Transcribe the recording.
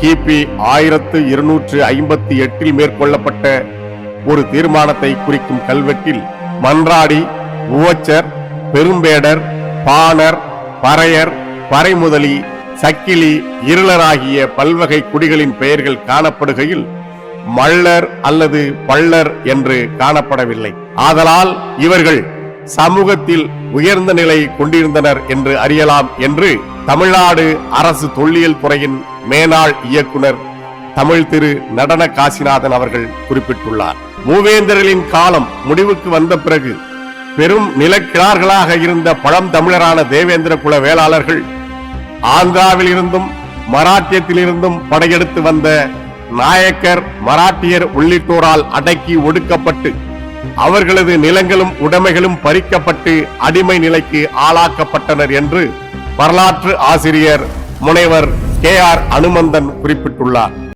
கிபி ஆயிரத்து இருநூற்று ஐம்பத்தி எட்டில் மேற்கொள்ளப்பட்ட ஒரு தீர்மானத்தை குறிக்கும் கல்வெட்டில் மன்றாடி உவச்சர் பெரும்பேடர் பாணர் பறையர் பறைமுதலி சக்கிலி இருளராகிய பல்வகை குடிகளின் பெயர்கள் காணப்படுகையில் மள்ளர் அல்லது பள்ளர் என்று காணப்படவில்லை. ஆதலால் இவர்கள் சமூகத்தில் உயர்ந்த நிலை கொண்டிருந்தனர் என்று அறியலாம் என்று தமிழ்நாடு அரசு தொல்லியல் துறையின் மேலாள் இயக்குனர் தமிழ் திரு நடன காசிநாதன் அவர்கள் குறிப்பிட்டுள்ளார். மூவேந்தர்களின் காலம் முடிவுக்கு வந்த பிறகு பெரும் நிலக்கிழார்களாக இருந்த பழம் தமிழரான தேவேந்திர குல வேளாளர்கள் ஆந்திராவில் இருந்தும் மராட்டியத்திலிருந்தும் படையெடுத்து வந்த நாயக்கர் மராட்டியர் உள்ளிட்டோரால் அடக்கி ஒடுக்கப்பட்டு அவர்களது நிலங்களும் உடைமைகளும் பறிக்கப்பட்டு அடிமை நிலைக்கு ஆளாக்கப்பட்டனர் என்று வரலாற்று ஆசிரியர் முனைவர் கே ஆர் அனுமந்தன் குறிப்பிட்டுள்ளார்.